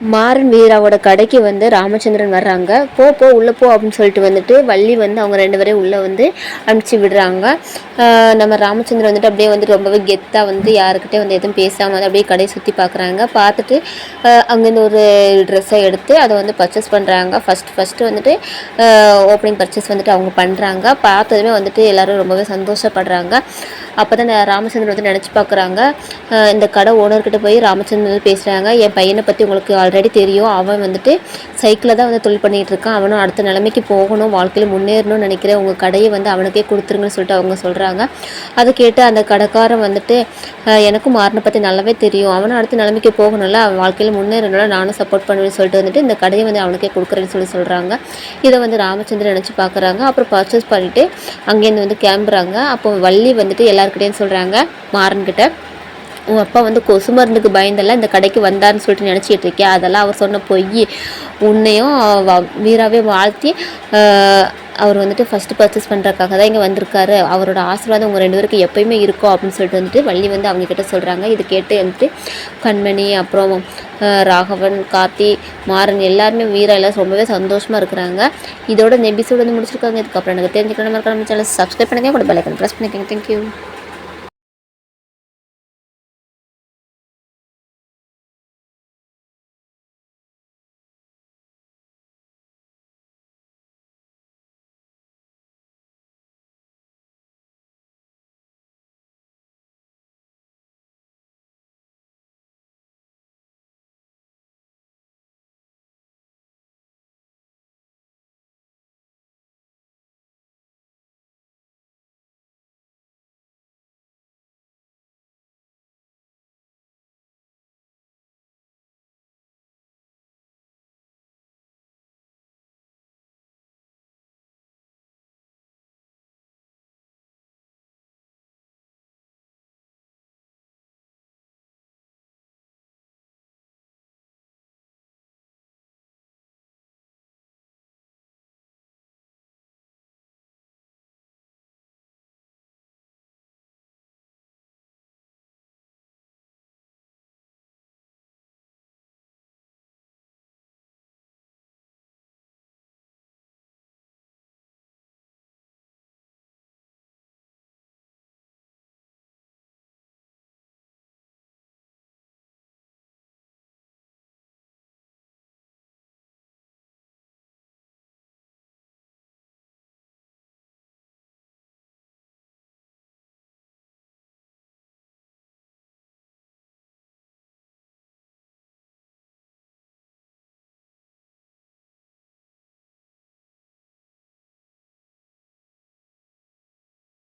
மாறன் வீராவோட கடைக்கு வந்து ராமச்சந்திரன் வர்றாங்க. போ போ உள்ளே போ அப்படின்னு சொல்லிட்டு வந்துட்டு வள்ளி வந்து அவங்க ரெண்டு பேரையும் உள்ளே வந்து அனுப்பிச்சி விடுறாங்க. நம்ம ராமச்சந்திரன் வந்துட்டு அப்படியே வந்து ரொம்பவே கெத்தாக வந்து யாருக்கிட்டே வந்து எதுவும் பேசாமல் வந்து அப்படியே கடையை சுற்றி பார்க்குறாங்க பார்த்துட்டு அங்கேருந்து ஒரு ட்ரெஸ்ஸை எடுத்து அதை வந்து பர்ச்சேஸ் பண்ணுறாங்க ஃபஸ்ட் ஃபஸ்ட்டு வந்துட்டு ஓப்பனிங் பர்ச்சேஸ் வந்துட்டு அவங்க பண்ணுறாங்க பார்த்ததுமே வந்துட்டு எல்லோரும் ரொம்பவே சந்தோஷப்படுறாங்க. அப்போ தான் ராமச்சந்திரன் வந்து நினச்சி பார்க்குறாங்க. இந்த கடை ஓனர்கிட்ட போய் ராமச்சந்திரன் வந்து பேசுகிறாங்க என் பையனை பற்றி உங்களுக்கு ஆல்ரெடி தெரியும். அவன் வந்துட்டு சைக்கிளில் தான் வந்து தொழில் பண்ணிகிட்டு இருக்கான். அவனும் அடுத்த நிலைமைக்கு போகணும். வாழ்க்கையில் முன்னேறணும்னு நினைக்கிறேன். உங்கள் கடையை வந்து அவனுக்கே கொடுத்துருங்கன்னு சொல்லிட்டு அவங்க சொல்கிறாங்க அதை கேட்டு அந்த கடைக்காரன் வந்துட்டு எனக்கும் மாறின பற்றி நல்லாவே தெரியும். அவனும் அடுத்த நிலைமைக்கு போகணும்ல. அவன் வாழ்க்கையில் முன்னேறணும்ல. நானும் சப்போர்ட் பண்ணுவேன்னு சொல்லிட்டு வந்துட்டு இந்த கடையை வந்து அவனுக்கே கொடுக்குறேன்னு சொல்லி சொல்கிறாங்க இதை வந்து ராமச்சந்திரன் நினச்சி பார்க்குறாங்க. அப்புறம் பர்ச்சேஸ் பண்ணிவிட்டு அங்கேருந்து வந்து கிளம்புறாங்க. அப்போ வள்ளி வந்துட்டு எல்லாருக்கிட்டேயும் சொல்கிறாங்க மாறன்கிட்ட உன் அப்பா வந்து கொசு மருந்துக்கு பயந்தெல்லாம் இந்த கடைக்கு வந்தாருன்னு சொல்லிட்டு நினச்சிட்டு இருக்கேன் அதெல்லாம் அவர் சொன்ன பொய். உன்னையும் வீராவே வாழ்த்தி அவர் வந்துட்டு ஃபஸ்ட்டு பர்ச்சேஸ் பண்ணுறக்காக தான் இங்கே வந்திருக்காரு. அவரோட ஆசீர்வாதம் உங்கள் ரெண்டு பேருக்கு எப்பயுமே இருக்கும் அப்படின்னு சொல்லிட்டு வந்துட்டு வள்ளி வந்து அவங்க கிட்ட சொல்கிறாங்க இது கேட்டு வந்துட்டு கண்மணி அப்புறம் ராகவன் கார்த்தி மாறன் எல்லாருமே வீரா எல்லாம் ரொம்பவே சந்தோஷமாக இருக்கிறாங்க. இதோட இந்த எபிசோடு வந்து முடிச்சிருக்காங்க. இதுக்கப்புறம் எனக்கு தெரிஞ்சுக்கணும் நம்ம சேனல் சப்ஸ்கிரைப் பண்ணுங்க. கூட பெல் ஐக்கன் ப்ரெஸ் பண்ணிக்கோங்க. Thank you